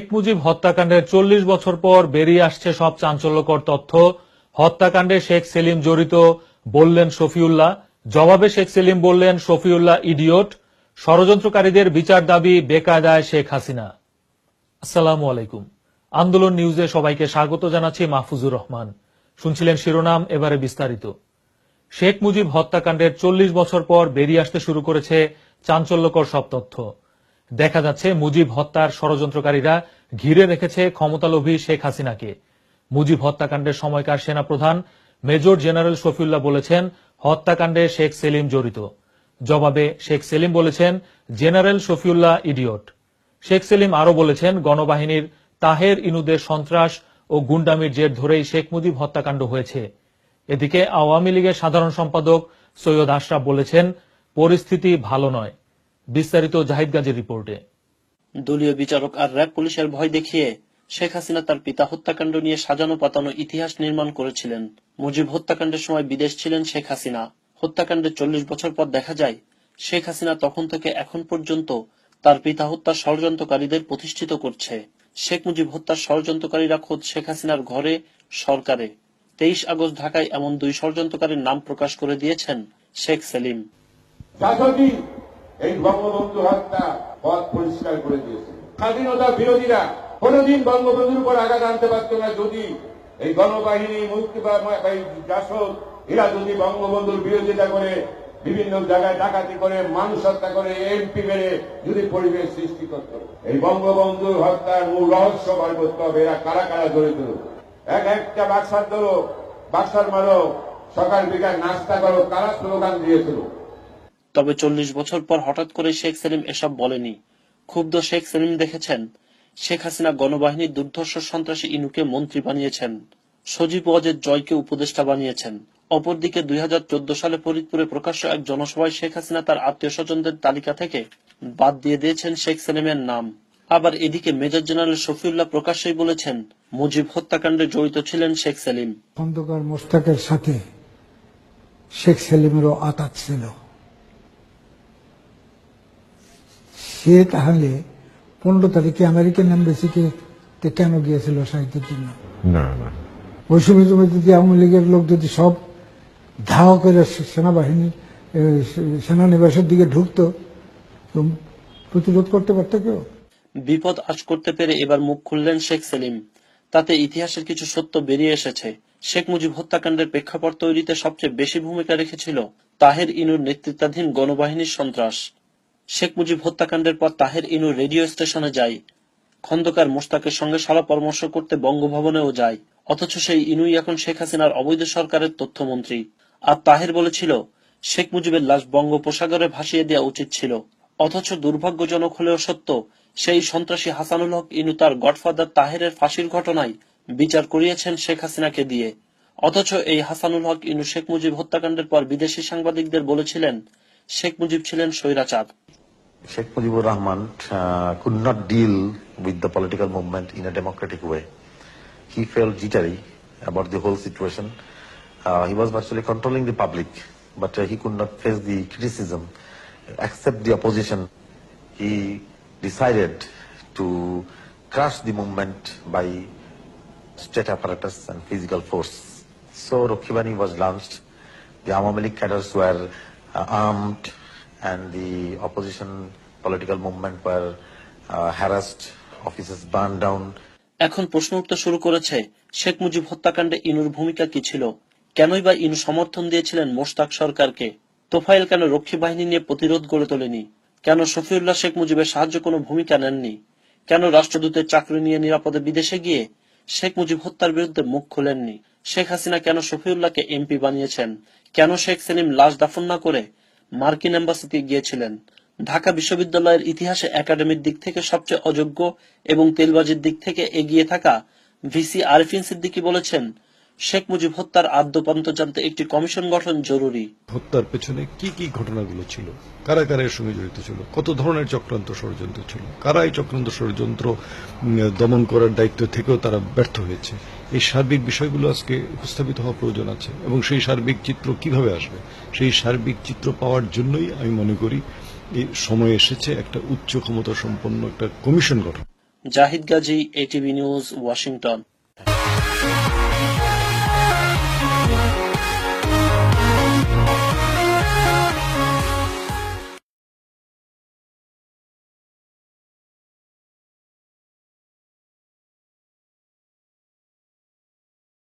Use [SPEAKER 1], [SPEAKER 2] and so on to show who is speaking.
[SPEAKER 1] শেখ মুজিব হত্যাকাণ্ডের চল্লিশ বছর পর বেরিয়ে আসছে সব চাঞ্চল্যকর তথ্য। হত্যাকাণ্ডে শেখ সেলিম জড়িত বললেন শফিউল্লাহ। জবাবে শেখ সেলিম বললেন, শফিউল্লাহ ইডিয়ট। ষড়যন্ত্রকারীদের বিচার দাবি বেকায়দায় শেখ হাসিনা। আসসালামু আলাইকুম। আন্দোলন নিউজে সবাইকে স্বাগত জানাচ্ছি মাহফুজুর রহমান। শুনছিলেন শিরোনাম, এবারে বিস্তারিত। শেখ মুজিব হত্যাকাণ্ডের চল্লিশ বছর পর বেরিয়ে আসতে শুরু করেছে চাঞ্চল্যকর সব তথ্য। দেখা যাচ্ছে মুজিব হত্যার ষড়যন্ত্রকারীরা ঘিরে রেখেছে ক্ষমতালোভী শেখ হাসিনাকে। মুজিব হত্যাকাণ্ডের সময়কার সেনাপ্রধান মেজর জেনারেল শফিউল্লাহ বলেছেন, হত্যাকাণ্ডে শেখ সেলিম জড়িত। জবাবে শেখ সেলিম বলেছেন, জেনারেল শফিউল্লাহ ইডিয়ট। শেখ সেলিম আরও বলেছেন, গণবাহিনীর তাহের ইনুদের সন্ত্রাস ও গুন্ডামির জের ধরেই শেখ মুজিব হত্যাকাণ্ড হয়েছে। এদিকে আওয়ামী লীগের সাধারণ সম্পাদক সৈয়দ আশরাফ বলেছেন, পরিস্থিতি ভালো নয়। বিস্তারিত জাহিদ গাজীর রিপোর্টে।
[SPEAKER 2] দলীয় বিচারক আর র্যাব পুলিশের ভয় দেখিয়ে শেখ হাসিনা তার পিতা হত্যাকাণ্ড নিয়ে সাজানো পাতানো ইতিহাস নির্মাণ করেছিলেন। মুজিব হত্যাকাণ্ডের সময় বিদেশ ছিলেন শেখ হাসিনা। হত্যাকাণ্ডের চল্লিশ বছর পর দেখা যায় শেখ হাসিনা তখন থেকে এখন পর্যন্ত তার পিতা হত্যার ষড়যন্ত্রকারীদের প্রতিষ্ঠিত করছে। শেখ মুজিব হত্যার ষড়যন্ত্রকারীরা খোদ শেখ হাসিনার ঘরে সরকারে। তেইশ আগস্ট ঢাকায় এমন দুই ষড়যন্ত্রকারীর নাম প্রকাশ করে দিয়েছেন শেখ সেলিম।
[SPEAKER 3] এই বঙ্গবন্ধু হত্যা পথ পরিষ্কার করে দিয়েছে। স্বাধীনতা বিরোধীরা কোনদিন বঙ্গবন্ধুর উপর আঘাত আনতে পারত না যদি এই গণবাহিনী, মুক্তি জাসদ, এরা যদি বঙ্গবন্ধুর বিরোধিতা করে, বিভিন্ন জায়গায় ডাকাতি করে, মানুষ হত্যা করে এমপি মেরে যদি পরিবেশ সৃষ্টি করত, এই বঙ্গবন্ধুর হত্যার মূল রহস্য বার করতে হবে, এরা কারা কারা জড়িত? এক একটা বাক্সার ধরো, বাক্সার মারো, সকাল বিকাল নাস্তা করো, কারা স্লোগান দিয়েছিল?
[SPEAKER 2] তবে চল্লিশ বছর পর হঠাৎ করে শেখ সেলিম এসব বলেনি। ক্ষুব্ধ শেখ সেলিম দেখেছেন, শেখ হাসিনা গণবাহিনীর দুর্ধর্ষ সন্ত্রাসী ইনুকে মন্ত্রী বানিয়েছেন, সজীব ওয়াজেদ জয়কে উপদেষ্টা বানিয়েছেন। অপরদিকে দুই সালে ফরিদপুরে প্রকাশ্য এক জনসভায় শেখ হাসিনা তার আত্মীয় স্বজনদের তালিকা থেকে বাদ দিয়ে দিয়েছেন শেখ সেলিমের নাম। আবার এদিকে মেজর জেনারেল শফিউল্লাহ প্রকাশ্যেই বলেছেন, মুজিব হত্যাকাণ্ডে জড়িত ছিলেন শেখ সেলিম।
[SPEAKER 4] খন্দকার মোস্তাকের সাথে শেখ সেলিমেরও আতাত ছিল। সে তাহলে পনেরো তারিখে আমেরিকান এম্বাসিকে কেন গিয়েছিল সাহিত্যের জন্য?
[SPEAKER 5] না না।
[SPEAKER 4] ওই সময় সময় যদি আওয়ামী লীগের লোক যদি সব ধাওয়া করে সেনাবাহিনী সেনানিবাসের দিকে ঢুকতো প্রতিরোধ করতে পারতো কেউ?
[SPEAKER 2] বিপদ আজ করতে পেরে এবার মুখ খুললেন শেখ সেলিম। তাতে ইতিহাসের কিছু সত্য বেরিয়ে এসেছে। শেখ মুজিব হত্যাকাণ্ডের প্রেক্ষাপট তৈরিতে সবচেয়ে বেশি ভূমিকা রেখেছিল তাহের ইনুর নেতৃত্বাধীন গণবাহিনীর সন্ত্রাস। শেখ মুজিব হত্যাকাণ্ডের পর তাহের ইনু রেডিও স্টেশনে যায়। খন্দকার মোস্তাকের সঙ্গে সালা পরামর্শ করতে বঙ্গভবনেও যায়। অথচ সেই ইনুই এখন শেখ হাসিনার অবৈধ সরকারের তথ্যমন্ত্রী। আর তাহের বলেছিল, শেখ মুজিবের লাশ বঙ্গোপসাগরে ভাসিয়ে দেওয়া উচিত ছিল। অথচ দুর্ভাগ্যজনক হলেও সত্য, সেই সন্ত্রাসী হাসানুল হক ইনু তার গডফাদার তাহেরের ফাঁসির ঘটনায় বিচার করিয়েছেন শেখ হাসিনাকে দিয়ে। অথচ এই হাসানুল হক ইনু শেখ মুজিব হত্যাকাণ্ডের পর বিদেশি সাংবাদিকদের বলেছিলেন, শেখ মুজিব ছিলেন স্বৈরাচার।
[SPEAKER 5] Sheikh Mujibur Rahman uh, could not deal with the political movement in a democratic way. He felt jittery about the whole situation. Uh, he was virtually controlling the public, but uh, he could not face the criticism, accept the opposition. He decided to crush the movement by state apparatus and physical force. So Rokhibani was launched. The Awami League cadres were uh, armed and the opposition political movement were uh, harassed, offices burned down.
[SPEAKER 2] এখন প্রশ্ন উঠতে শুরু করেছে শেখ মুজিব হত্যাকাণ্ডে ইনুর ভূমিকা কি ছিল? কেনই বা ইনু সমর্থন দিয়েছিলেন মোশতাক সরকারকে? তোফাইল কেন রক্ষী বাহিনী নিয়ে প্রতিরোধ গড়ে তোলেনি? কেন শফিউল্লাহ শেখ মুজিবের সাহায্য কোনো ভূমিকা নেননি? কেন রাষ্ট্রদূতের চাকরি নিয়ে নিরাপদে বিদেশে গিয়ে শেখ মুজিব হত্যার বিরুদ্ধে মুখ খোলেননি? শেখ হাসিনা কেন শফিউল্লাহকে এমপি বানিয়েছেন? কেন শেখ সেলিম লাশ দাফন না করে মার্কিন এম্বাসিতে গিয়েছিলেন। ঢাকা বিশ্ববিদ্যালয়ের ইতিহাসে একাডেমির দিক থেকে সবচেয়ে অযোগ্য এবং তেলবাজির দিক থেকে এগিয়ে থাকা ভিসি আরিফিন সিদ্দিকী বলেছেন শেখ মুজিব হত্যার আদ্যপান্ত জানতে একটি কমিশন গঠন জরুরি।
[SPEAKER 6] হত্যার পেছনে কি কি ঘটনাগুলো ছিল? কারা কারা এর সঙ্গে জড়িত ছিল? কত ধরনের চক্রান্ত ষড়যন্ত্র ছিল? কারা এই চক্রান্ত ষড়যন্ত্র দমন করার দায়িত্ব থেকেও তারা ব্যর্থ হয়েছে? এই সার্বিক বিষয়গুলো আজকে উপস্থাপিত হওয়া প্রয়োজন আছে। এবং সেই সার্বিক চিত্র কীভাবে আসবে? সেই সার্বিক চিত্র পাওয়ার জন্যই আমি মনে করি এই সময় এসেছে একটা উচ্চ ক্ষমতা সম্পন্ন একটা কমিশন গঠন।
[SPEAKER 2] Zahid Gazi ATV news Washington.